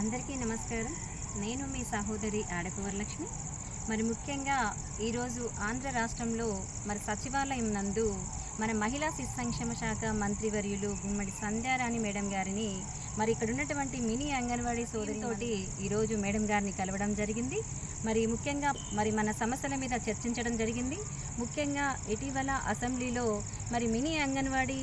అందరికీ నమస్కారం. నేను మీ సహోదరి ఆడపవరలక్ష్మి. మరి ముఖ్యంగా ఈరోజు ఆంధ్ర రాష్ట్రంలో మరి సచివాలయం నందు మన మహిళా శిశు సంక్షేమ శాఖ మంత్రివర్యులు గుమ్మడి సంధ్యారాణి మేడం గారిని మరి ఇక్కడ ఉన్నటువంటి మినీ అంగన్వాడీ సోదరితోటి ఈరోజు మేడం గారిని కలవడం జరిగింది. మరి ముఖ్యంగా మరి మన సమస్యల మీద చర్చించడం జరిగింది. ముఖ్యంగా ఇటీవల అసెంబ్లీలో మరి మినీ అంగన్వాడీ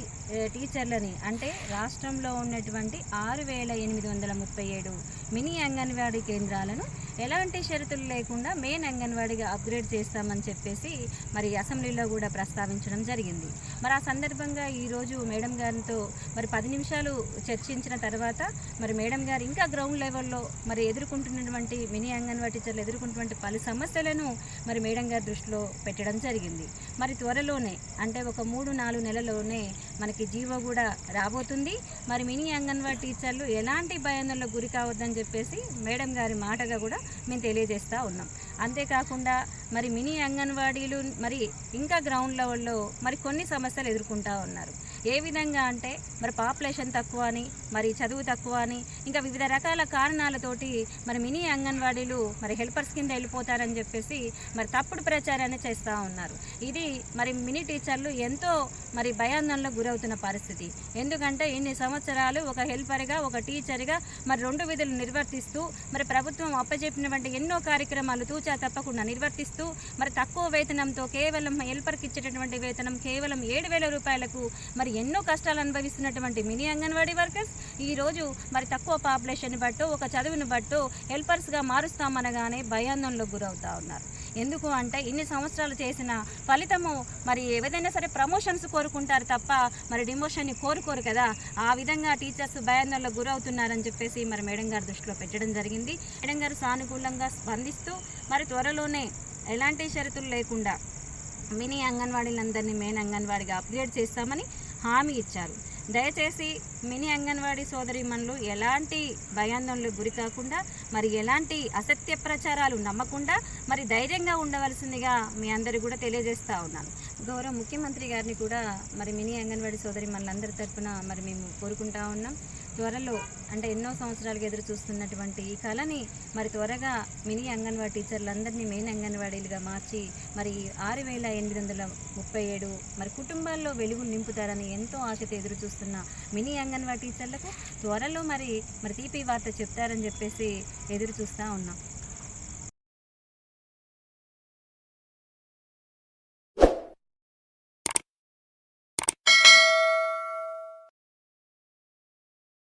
టీచర్లని అంటే రాష్ట్రంలో ఉన్నటువంటి ఆరు వేల ఎనిమిది వందల ముప్పై ఏడు మినీ అంగన్వాడీ కేంద్రాలను ఎలాంటి షరతులు లేకుండా మెయిన్ అంగన్వాడీగా అప్గ్రేడ్ చేస్తామని చెప్పేసి మరి అసెంబ్లీలో కూడా ప్రస్తావించడం జరిగింది. మరి ఆ సందర్భంగా ఈరోజు మేడం గారితో మరి పది నిమిషాలు చర్చించిన తర్వాత మరి మేడం గారు ఇంకా గ్రౌండ్ లెవెల్లో మరి ఎదుర్కొంటున్నటువంటి మినీ అంగన్వాడీ టీచర్లు ఎదుర్కొంటున్నటువంటి పలు సమస్యలను మరి మేడం గారి దృష్టిలో పెట్టడం జరిగింది. మరి త్వరలోనే అంటే ఒక మూడు నాలుగు నెలల్లోనే మనకి జీవో కూడా రాబోతుంది. మరి మినీ అంగన్వాడీ టీచర్లు ఎలాంటి భయాందోళనకు గురి కావద్దని చెప్పేసి మేడం గారి మాటగా కూడా మేము తెలియజేస్తూ ఉన్నాం. అంతేకాకుండా మరి మినీ అంగన్వాడీలు మరి ఇంకా గ్రౌండ్ లెవెల్లో మరి కొన్ని సమస్యలు ఎదుర్కొంటూ ఉన్నారు. ఏ విధంగా అంటే మరి పాపులేషన్ తక్కువ అని మరి చదువు తక్కువ అని ఇంకా వివిధ రకాల కారణాలతోటి మరి మినీ అంగన్వాడీలు మరి హెల్పర్స్ కింద వెళ్ళిపోతారని చెప్పేసి మరి తప్పుడు ప్రచారాన్ని చేస్తూ ఉన్నారు. ఇది మరి మినీ టీచర్లు ఎంతో మరి భయాందోళనకు గురవుతున్న పరిస్థితి. ఎందుకంటే ఇన్ని సంవత్సరాలు ఒక హెల్పర్గా ఒక టీచర్గా మరి రెండు విధులు నిర్వర్తిస్తూ మరి ప్రభుత్వం అప్పచెప్పినటువంటి ఎన్నో కార్యక్రమాలు తూచ తప్పకుండా నిర్వర్తిస్తూ మరి తక్కువ వేతనంతో కేవలం హెల్పర్కి ఇచ్చేటటువంటి వేతనం కేవలం ఏడు వేల రూపాయలకు మరి ఎన్నో కష్టాలు అనుభవిస్తున్నటువంటి మినీ అంగన్వాడీ వర్కర్స్ ఈరోజు మరి తక్కువ పాపులేషన్ బట్టు ఒక చదువుని బట్టు హెల్పర్స్గా మారుస్తామనగానే భయాందోళనకు గురవుతా ఉన్నారు. ఎందుకు అంటే ఇన్ని సంవత్సరాలు చేసిన ఫలితము మరి ఏదైనా సరే ప్రమోషన్స్ కోరుకుంటారు తప్ప మరి డిమోషన్ని కోరుకోరు కదా. ఆ విధంగా టీచర్స్ భయాందోళనకు గురవుతున్నారని చెప్పేసి మరి మేడం గారి దృష్టిలో పెట్టడం జరిగింది. మేడం గారు సానుకూలంగా స్పందిస్తూ మరి మరి త్వరలోనే ఎలాంటి షరతులు లేకుండా మినీ అంగన్వాడీలందరినీ మెయిన్ అంగన్వాడీగా అప్గ్రేడ్ చేస్తామని హామీ ఇచ్చారు. దయచేసి మినీ అంగన్వాడీ సోదరిమణులు ఎలాంటి భయాందోళనలకు గురి కాకుండా మరి ఎలాంటి అసత్య ప్రచారాలు నమ్మకుండా మరి ధైర్యంగా ఉండవలసిందిగా మీ అందరూ కూడా తెలియజేస్తూ ఉన్నాను. గౌరవ ముఖ్యమంత్రి గారిని కూడా మరి మినీ అంగన్వాడీ సోదరి మనందరి తరఫున మరి మేము కోరుకుంటా ఉన్నాం. త్వరలో అంటే ఎన్నో సంవత్సరాలుగా ఎదురు చూస్తున్నటువంటి ఈ కళని మరి త్వరగా మినీ అంగన్వాడీ టీచర్లందరినీ మెయిన్ అంగన్వాడీలుగా మార్చి మరి ఆరు వేల ఎనిమిది వందల ముప్పై ఏడు మరి కుటుంబాల్లో వెలుగు నింపుతారని ఎంతో ఆశతో ఎదురు చూస్తున్న మినీ అంగన్వాడీ టీచర్లకు త్వరలో మరి మరి తీపి వార్త చెప్తారని చెప్పేసి ఎదురు చూస్తూ ఉన్నాం.